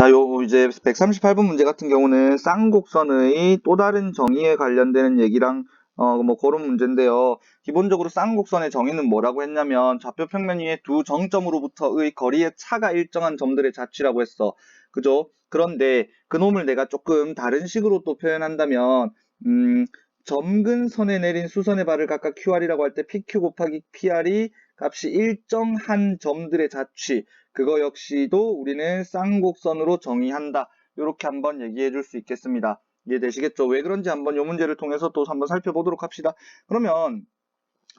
자, 요 이제 138번 문제 같은 경우는 쌍곡선의 또 다른 정의에 관련되는 얘기랑 어, 뭐 그런 문제인데요. 기본적으로 쌍곡선의 정의는 뭐라고 했냐면 좌표 평면 위에 두 정점으로부터의 거리의 차가 일정한 점들의 자취라고 했어. 그죠? 그런데 그놈을 내가 조금 다른 식으로 또 표현한다면 음, 점근선에 내린 수선의 발을 각각 QR이라고 할 때 PQ 곱하기 PR이 값이 일정한 점들의 자취 그거 역시도 우리는 쌍곡선으로 정의한다. 이렇게 한번 얘기해 줄 수 있겠습니다. 이해되시겠죠? 왜 그런지 한번 이 문제를 통해서 또 한번 살펴보도록 합시다. 그러면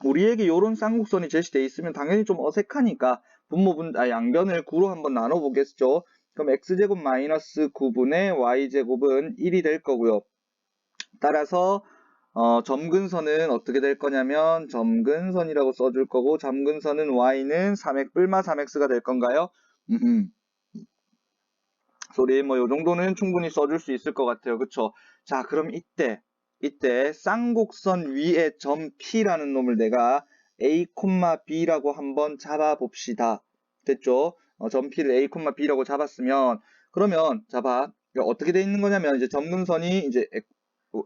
우리에게 이런 쌍곡선이 제시되어 있으면 당연히 좀 어색하니까 분모분 아 양변을 9로 한번 나눠 보겠죠. 그럼 x제곱 마이너스 9분의 y제곱은 1이 될 거고요. 따라서 어, 점근선은 어떻게 될 거냐면 점근선이라고 써줄 거고 점근선은 y는 3x 뿔마 3x가 될 건가요? 소리 뭐 요 정도는 충분히 써줄 수 있을 것 같아요. 그쵸? 자 그럼 이때 이때 쌍곡선 위에 점 P라는 놈을 내가 A, B라고 한번 잡아봅시다. 됐죠? 어, 점 P를 A, B라고 잡았으면 그러면 잡아 어떻게 돼 있는 거냐면 이제 점근선이 이제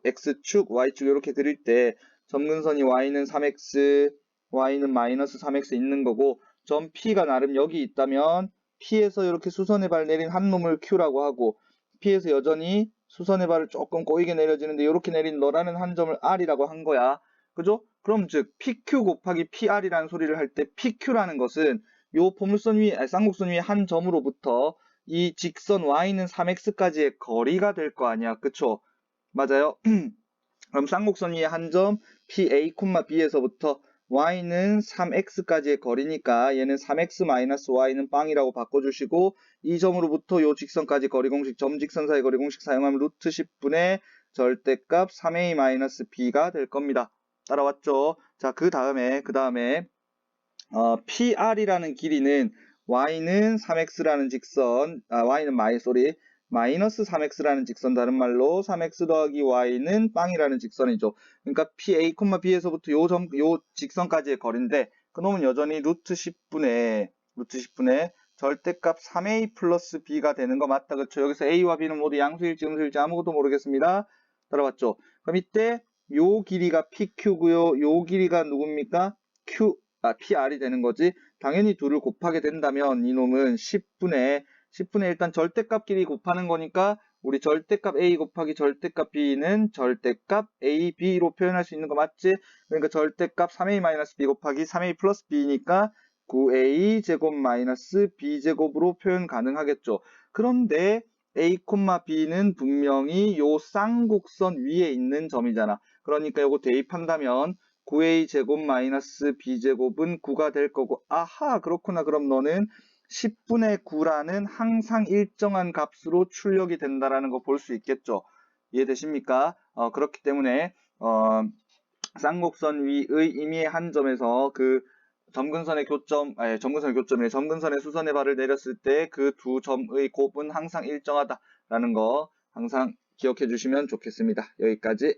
x축, y축 이렇게 그릴 때 점근선이 y는 3x, y는 마이너스 3x 있는 거고 점 P가 나름 여기 있다면 P에서 이렇게 수선의 발 내린 한 놈을 Q라고 하고 P에서 여전히 수선의 발을 조금 꼬이게 내려지는데 이렇게 내린 너라는 한 점을 R이라고 한 거야. 그죠? 그럼 즉 PQ 곱하기 PR이라는 소리를 할 때 PQ라는 것은 요 포물선 위에 아니, 쌍곡선 위에 한 점으로부터 이 직선 y는 3x까지의 거리가 될 거 아니야. 그쵸? 맞아요? 그럼 쌍곡선 위에 한점 PA, B에서부터 y는 3x까지의 거리니까 얘는 3x-y는 빵이라고 바꿔주시고 이 점으로부터 요 직선까지 거리 공식, 점 직선 사이 거리 공식 사용하면 루트 10분의 절대값 3a-b가 될 겁니다. 따라왔죠? 자, 그 다음에, 그 다음에, 어, PR이라는 길이는 y는 3x라는 직선, 아, y는 마이, 쏘리, 마이너스 3x라는 직선 다른 말로 3x 더하기 y는 빵이라는 직선이죠. 그러니까 PA, B에서부터 요 점, 요 직선까지의 거리인데 그놈은 여전히 루트 10분의 루트 10분의 절대값 3a 플러스 b가 되는 거 맞다 그렇죠? 여기서 a와 b는 모두 양수일지 음수일지 아무것도 모르겠습니다. 따라왔죠? 그럼 이때 요 길이가 PQ고요. 요 길이가 누굽니까? Q, 아, PR이 되는 거지. 당연히 둘을 곱하게 된다면 이놈은 10분의 10분의 일단 절대값끼리 곱하는 거니까 우리 절대값 a 곱하기 절대값 b는 절대값 a, b로 표현할 수 있는 거 맞지? 그러니까 절대값 3a-b 곱하기 3a 플러스 b니까 9a 제곱 마이너스 b 제곱으로 표현 가능하겠죠. 그런데 a, b는 분명히 요 쌍곡선 위에 있는 점이잖아. 그러니까 요거 대입한다면 9a 제곱 마이너스 b 제곱은 9가 될 거고 아하 그렇구나 그럼 너는 10분의 9라는 항상 일정한 값으로 출력이 된다라는 거 볼 수 있겠죠. 이해되십니까? 어, 그렇기 때문에 어, 쌍곡선 위의 임의의 한 점에서 그 점근선의 교점, 아니, 점근선의 교점이 점근선의 수선의 발을 내렸을 때 그 두 점의 곱은 항상 일정하다라는 거 항상 기억해 주시면 좋겠습니다. 여기까지.